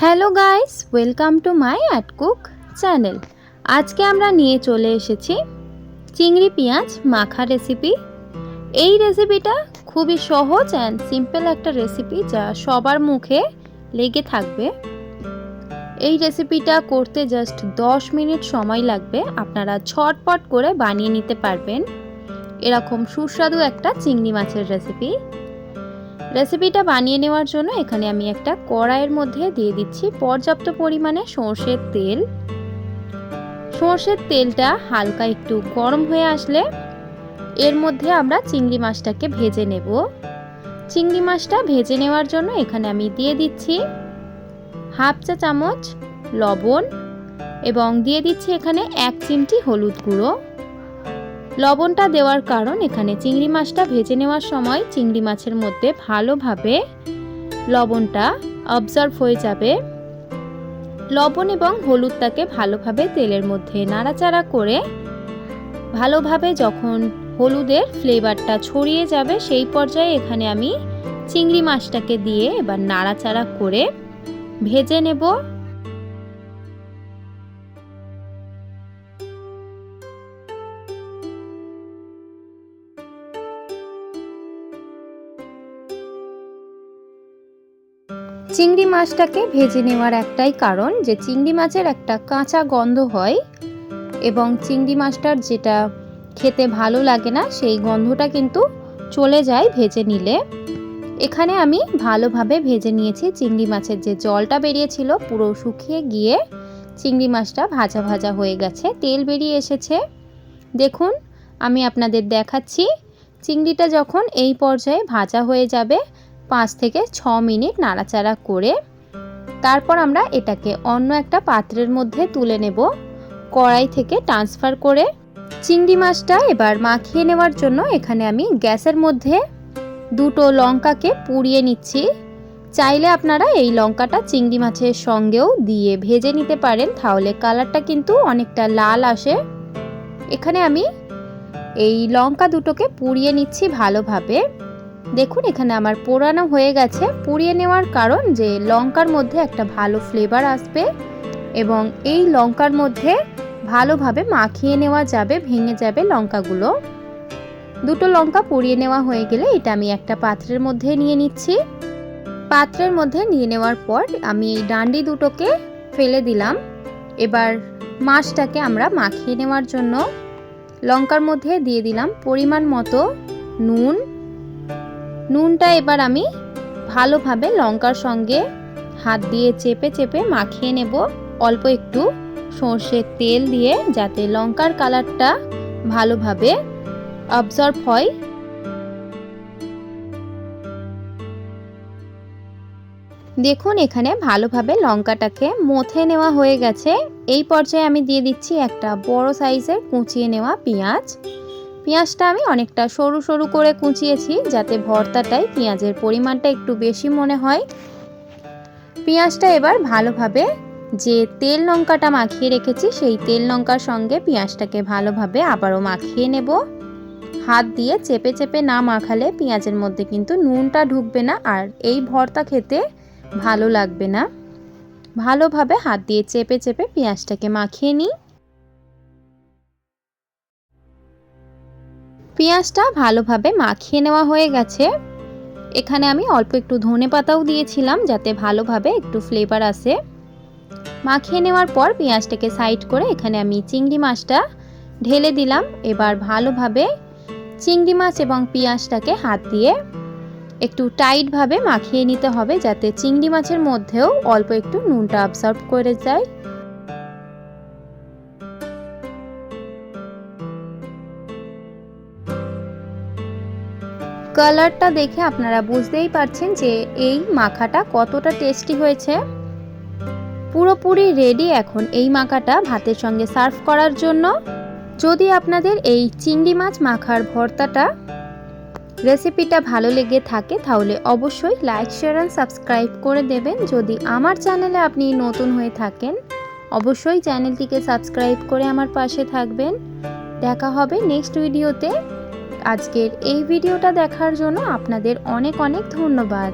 Hello guys, welcome to my at cook channel. আজকে আমরা নিয়ে চলে এসেছি চিংড়ি পেঁয়াজ মাখা রেসিপি এই রেসিপিটা খুবই সহজ অ্যান্ড সিম্পল একটা রেসিপি যা সবার মুখে লেগে থাকবে। এই রেসিপিটা করতে জাস্ট 10 মিনিট সময় লাগবে। আপনারা ছটপট করে বানিয়ে নিতে পারবেন। এরকম সুস্বাদু একটা চিংড়ি মাছের রেসিপি রেসিপিটা বানিয়ে নেওয়ার জন্য এখানে আমি একটা কড়াইয়ের মধ্যে দিয়ে দিচ্ছি পর্যাপ্ত পরিমাণে সর্ষের তেল। সর্ষের তেলটা হালকা একটু গরম হয়ে আসলে এর মধ্যে আমরা চিংড়ি মাছটাকে ভেজে নেব। চিংড়ি মাছটা ভেজে নেওয়ার জন্য এখানে আমি দিয়ে দিচ্ছি হাফ চা চামচ লবণ এবং দিয়ে দিচ্ছি এখানে এক চিমটি হলুদ গুঁড়ো। লবণটা দেওয়ার কারণ এখানে চিংড়ি মাছটা ভেজে নেওয়ার সময় চিংড়ি মাছের মধ্যে ভালোভাবে লবণটা অবজার্ভ হয়ে যাবে। লবণ এবং হলুদটাকে ভালোভাবে তেলের মধ্যে নাড়াচাড়া করে ভালোভাবে যখন হলুদের ফ্লেভারটা ছড়িয়ে যাবে সেই পর্যায়ে এখানে আমি চিংড়ি মাছটাকে দিয়ে এবার নাড়াচাড়া করে ভেজে নেব। চিংড়ি মাছটাকে ভেজে নেওয়ার একটাই কারণ যে চিংড়ি মাছের একটা কাঁচা গন্ধ হয় এবং চিংড়ি মাছটার যেটা খেতে ভালো লাগে না, সেই গন্ধটা কিন্তু চলে যায় ভেজে নিলে। এখানে আমি ভালোভাবে ভেজে নিয়েছি চিংড়ি মাছের যে জলটা বেরিয়েছিল, পুরো শুকিয়ে গিয়ে চিংড়ি মাছটা ভাজা ভাজা হয়ে গেছে। তেল বেরিয়ে এসেছে। দেখুন, আমি আপনাদের দেখাচ্ছি। চিংড়িটা যখন এই পর্যায়ে ভাজা হয়ে যাবে পাঁচ থেকে ছ মিনিট নাড়াচাড়া করে তারপর আমরা এটাকে অন্য একটা পাত্রের মধ্যে তুলে নেব। কড়াই থেকে ট্রান্সফার করে চিংড়ি মাছটা এবার মাখিয়ে নেওয়ার জন্য এখানে আমি গ্যাসের মধ্যে দুটো লঙ্কাকে পুড়িয়ে নিচ্ছি। চাইলে আপনারা এই লঙ্কাটা চিংড়ি মাছের সঙ্গেও দিয়ে ভেজে নিতে পারেন, তাহলে কালারটা কিন্তু অনেকটা লাল আসে। এখানে আমি এই লঙ্কা দুটোকে পুড়িয়ে নিচ্ছি ভালোভাবে। দেখুন, এখানে আমার পোড়ানো হয়ে গেছে। পুড়িয়ে নেওয়ার কারণ যে, লঙ্কার মধ্যে একটা ভালো ফ্লেভার আসবে এবং এই লঙ্কার মধ্যে ভালোভাবে মাখিয়ে নেওয়া যাবে, ভেঙে যাবে লঙ্কাগুলো। দুটো লঙ্কা পুড়িয়ে নেওয়া হয়ে গেলে এটা আমি একটা পাত্রের মধ্যে নিয়ে নিচ্ছি। পাত্রের মধ্যে নিয়ে নেওয়ার পর আমি এই ডান্ডি দুটোকে ফেলে দিলাম। এবার মাছটাকে আমরা মাখিয়ে নেওয়ার জন্য লঙ্কার মধ্যে দিয়ে দিলাম পরিমাণ মতো নুন নুনটা এবার আমি ভালোভাবে লঙ্কার সঙ্গে হাত দিয়ে চেপে চেপে মাখিয়ে নেব। অল্প একটু সর্ষের তেল দিয়ে যাতে লঙ্কার কালারটা ভালোভাবে অবজর্ভ হয়। দেখুন, এখানে ভালোভাবে লঙ্কাটাকে মথে নেওয়া হয়ে গেছে। এই পর্যায়ে আমি দিয়ে দিচ্ছি একটা বড় সাইজের কুচিয়ে নেওয়া পেঁয়াজ। পেঁয়াজটা আমি অনেকটা সরু সরু করে কুচিয়েছি যাতে ভর্তাটায় পেঁয়াজের পরিমাণটা একটু বেশি মনে হয়। পেঁয়াজটা এবার ভালোভাবে যে তেল লঙ্কাটা মাখিয়ে রেখেছি সেই তেল লঙ্কার সঙ্গে পেঁয়াজটাকে ভালোভাবে আবারও মাখিয়ে নেব। হাত দিয়ে চেপে চেপে না মাখালে পেঁয়াজের মধ্যে কিন্তু নুনটা ঢুকবে না আর এই ভর্তা খেতে ভালো লাগবে না। ভালোভাবে হাত দিয়ে চেপে চেপে পেঁয়াজটাকে মাখিয়ে নিই। পেঁয়াজটা ভালোভাবে মাখিয়ে নেওয়া হয়ে গেছে। এখানে আমি অল্প একটু ধনে পাতাও দিয়েছিলাম যাতে ভালোভাবে একটু ফ্লেভার আসে। মাখিয়ে নেওয়ার পর পেঁয়াজটাকে সাইড করে এখানে আমি চিংড়ি মাছটা ঢেলে দিলাম। এবার ভালোভাবে চিংড়ি মাছ এবং পেঁয়াজটাকে হাত দিয়ে একটু টাইটভাবে মাখিয়ে নিতে হবে যাতে চিংড়ি মাছের মধ্যেও অল্প একটু নুনটা অবজার্ভ করে যায়। কালারটা দেখে আপনারা বুঝতেই পারছেন যে এই মাখাটা কতটা টেস্টি হয়েছে। পুরোপুরি রেডি এখন এই মাখাটা ভাতের সঙ্গে সার্ভ করার জন্য। যদি আপনাদের এই চিংড়ি মাছ মাখার ভর্তাটা রেসিপিটা ভালো লেগে থাকে, তাহলে অবশ্যই লাইক শেয়ার অ্যান্ড সাবস্ক্রাইব করে দেবেন। যদি আমার চ্যানেলে আপনি নতুন হয়ে থাকেন, অবশ্যই চ্যানেলটিকে সাবস্ক্রাইব করে আমার পাশে থাকবেন। দেখা হবে নেক্সট ভিডিওতে আজকের এই ভিডিওটা দেখার জন্য আপনাদের অনেক অনেক ধন্যবাদ।